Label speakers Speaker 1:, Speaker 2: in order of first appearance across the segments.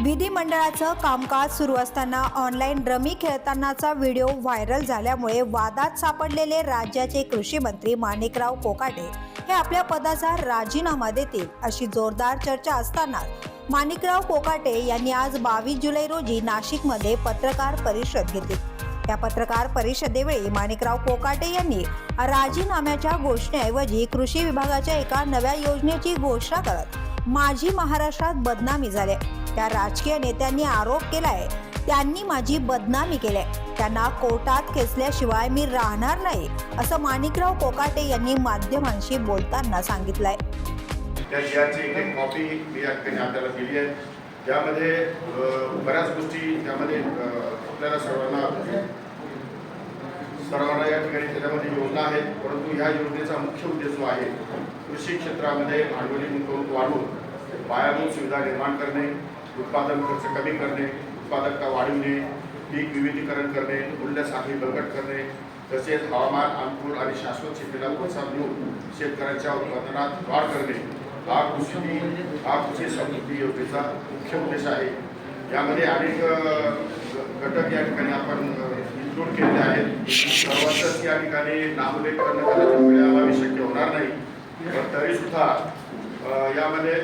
Speaker 1: विधिमंडळाचं कामकाज सुरू असताना ऑनलाईन रमी खेळतानाचा व्हिडिओ व्हायरल झाल्यामुळे वादात सापडलेले राज्याचे कृषी मंत्री माणिकराव कोकाटे हे आपल्या पदाचा राजीनामा देतील अशी जोरदार चर्चा असताना माणिकराव कोकाटे यांनी आज बावीस जुलै रोजी नाशिकमध्ये पत्रकार परिषद घेतली. या पत्रकार परिषदेवेळी माणिकराव कोकाटे यांनी राजीनाम्याच्या घोषणेऐवजी कृषी विभागाच्या एका नव्या योजनेची घोषणा करत माझी महाराष्ट्रात बदनामी झाली. त्या राजकीय नेत्यांनी आरोप केलाय. त्यांनी माझी बदनामी केली. त्यांना कोर्टात खेचल्याशिवाय मी राहणार नाही असं माणिकराव कोकाटे यांनी माध्यमांशी बोलताना सांगितलंय.
Speaker 2: त्या एक कॉपी मी या ठिकाणी आपल्याला दिली आहे. त्यामध्ये बऱ्याच गोष्टी त्यामध्ये आपल्याला सर्वांना या ठिकाणी त्याच्यामध्ये योजना आहेत. परंतु ह्या योजनेचा मुख्य उद्देश जो आहे कृषी क्षेत्रामध्ये भांडवली गुंतवणूक वाढवून पायाभूत सुविधा निर्माण करणे उत्पादन खर्च कमी करणे उत्पादकता वाढविणे पीक विविधीकरण करणे मूल्य साखळी बळकट करणे तसेच हवामान अनुकूल आणि शाश्वत शेतीला प्रोत्साहन देऊन शेतकऱ्यांच्या उत्पादनात वाढ करणे हा कृषी हा कृषी समृद्धी योजनेचा मुख्य उद्देश आहे. यामध्ये अनेक घटक या ठिकाणी आपण आहेत या ठिकाणी नामोल्लेख करणं शक्य होणार नाही. पण तरी सुद्धा यामध्ये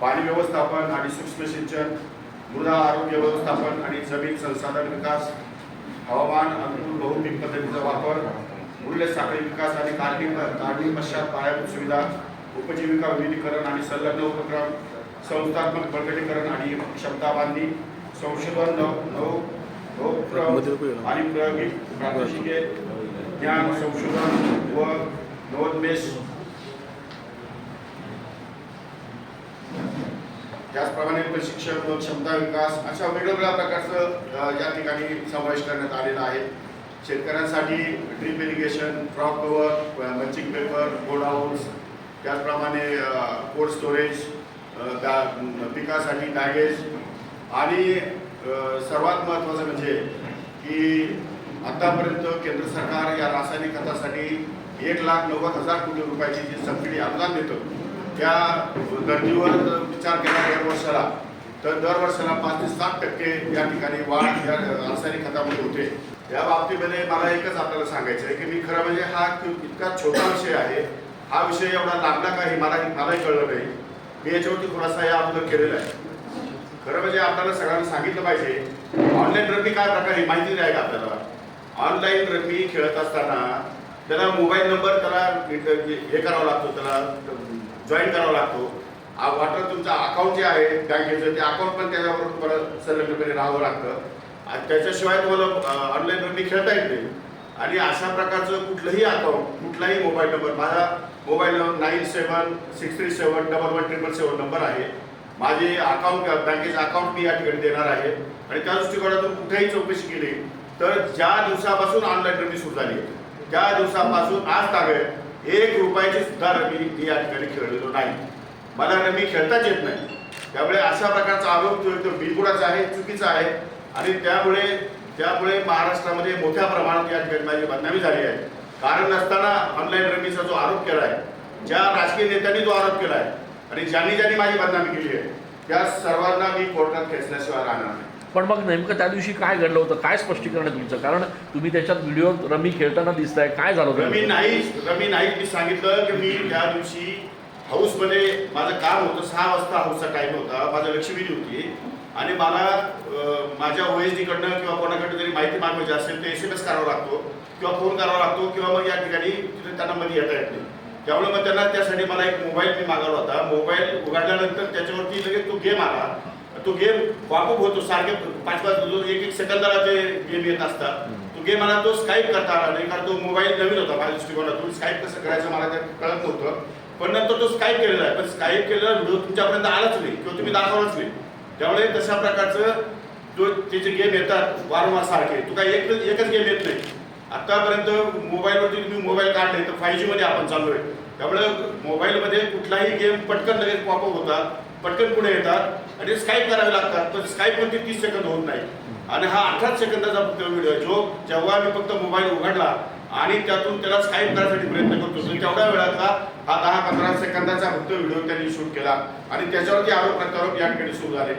Speaker 2: पाणी व्यवस्थापन आणि सूक्ष्म सिंचन मृदा आरोग्य व्यवस्थापन आणि जमीन संसाधन विकास हवामान अनुकूल बहुपिक पद्धतीचा वापर मूल्य साखळी विकास आणि काढणी काढणी पश्चात पायाभूत सुविधा उपजीविका विविधीकरण आणि संलग्न उपक्रम संस्थात्मक बळकटीकरण आणि क्षमता बांधणी संशोधन नव नव नवोपक्रम आणि प्रायोगिक प्रात्यक्षिके ज्ञान संशोधन व नवोन्मेष. त्याचप्रमाणे प्रशिक्षण व क्षमता विकास अशा वेगवेगळ्या प्रकारचं या ठिकाणी समावेश करण्यात आलेला आहे. शेतकऱ्यांसाठी drip irrigation crop cover mulching paper गोड हाऊस त्याचप्रमाणे कोल्ड स्टोरेज त्या पिकासाठी बॅगेज आणि सर्वात महत्त्वाचं म्हणजे की आतापर्यंत केंद्र सरकार या रासायनिक खतासाठी एक लाख नव्वद हजार कोटी रुपयाची जी सबसिडी अनुदान देतं त्या गरजेवर जर विचार केला दर वर्षाला तर दर वर्षाला पाच ते सात टक्के या ठिकाणी वाढ या रासायनिक खतामध्ये होते. या बाबतीमध्ये मला एकच आपल्याला सांगायचं आहे की मी खरं म्हणजे हा इतका छोटा विषय आहे हा विषय एवढा लागला काही मला मलाही कळलं नाही. मी याच्यावरती थोडासा या अगोदर केलेला आहे. खरं म्हणजे आपल्याला सगळ्यांना सांगितलं पाहिजे ऑनलाईन रमी काय प्रकार माहिती नाही का आपल्याला. ऑनलाईन रमी खेळत असताना त्याला मोबाईल नंबर त्याला हे करावा लागतो त्याला जॉईन करावा लागतो. आ- वाटलं तुमचं अकाउंट जे आहे बँकेचं ते अकाउंट पण त्याच्यावर तुम्हाला संलग्नपणे राहावं लागतं. आणि त्याच्याशिवाय तुम्हाला ऑनलाईन रमी खेळता येत नाही. आणि अशा प्रकारचं कुठलंही अकाउंट कुठलाही मोबाईल नंबर माझा mobile number nine seven six three seven double one triple seven number आहे. माझे अकाउंट बँकेचं अकाउंट मी या ठिकाणी देणार आहे. आणि त्या दृष्टिकोनातून कुठेही चौकशी केली तर ज्या दिवसापासून ऑनलाईन रमी सुरू झाली त्या दिवसापासून आज तागत एक रुपयाची सुद्धा रमी मी या ठिकाणी खेळलेलो नाही. मला रमी खेळताच येत नाही. त्यामुळे अशा प्रकारचा आरोप जो तो बिलकुडाचा आहे चुकीचा आहे. आणि त्यामुळे त्यामुळे महाराष्ट्रामध्ये मोठ्या प्रमाणात या ठिकाणी माझी बदनामी झाली आहे. कारण नसताना ऑनलाईन रमीचा जो आरोप केला आहे ज्या राजकीय नेत्यांनी जो आरोप केला आहे आणि ज्यांनी ज्यांनी माझी बदनामी केली आहे त्या सर्वांना मी कोर्टात खेचल्याशिवाय राहणार नाही.
Speaker 3: पण मग नेमकं त्या दिवशी काय घडलं होतं? काय स्पष्टीकरण आहे तुमचं? कारण तुम्ही त्याच्यात व्हिडिओ रमी खेळताना दिसताय. काय झालं होतं?
Speaker 2: रमी? नाही रमी नाही. मी सांगितलं की मी त्या दिवशी हाऊसमध्ये माझं काम होतं. सहा वाजता हाऊसचा टाईम होता. माझं लक्षवेधी होती. आणि मला माझ्या ओ एस डीकडनं किंवा कोणाकडनं जरी माहिती मागवायची असेल तर एस एम एस करावा लागतो किंवा फोन करावा लागतो किंवा मग या ठिकाणी तिथे त्यांना मध्ये येता येत नाही. त्यामुळे मग त्यांना त्यासाठी मला एक मोबाईल मी मागवला होता. मोबाईल उघडल्यानंतर त्याच्यावरती लगेच तो गेम आला. तो गेम वापप होतो सारखे पाच पाच एक एक सेकंदाला ते गेम येत असतात. तो गेम मला तो स्काईप करता आला नाही कारण तो मोबाईल नवीन होता माझ्या दृष्टिकोनातून. स्काईप कसं करायचं मला ते कळत नव्हतं. पण नंतर तो स्काईप केलेला आहे. पण स्काईप केलेला व्हिडिओ तुमच्यापर्यंत आलाच नाही किंवा तुम्ही दाखवलंच नाही. त्यामुळे तशा प्रकारचं जो त्याचे गेम येतात वारंवार सारखे तुका एक एकच गेम येत नाही. आतापर्यंत मोबाईलवरती तुम्ही मोबाईल काढले तर फाय जीमध्ये आपण चालू आहे त्यामुळे मोबाईलमध्ये कुठलाही गेम पटकन लगेच पॉपअप होतात पटकन पुढे येतात आणि स्काईप करावे लागतात तर स्काईपवरती तीस सेकंद होत नाही. आणि हा अठराच सेकंदाचा व्हिडिओ आहे जो जेव्हा मी फक्त मोबाईल उघडला आणि त्यातून त्याला स्काईप करण्यासाठी प्रयत्न करतो तेवढ्या वेळातला हा दहा पंधरा सेकंदाचा फक्त व्हिडिओ त्यांनी शूट केला. आणि त्याच्यावरती आरोप प्रत्यारोप या ठिकाणी सुरू झाले.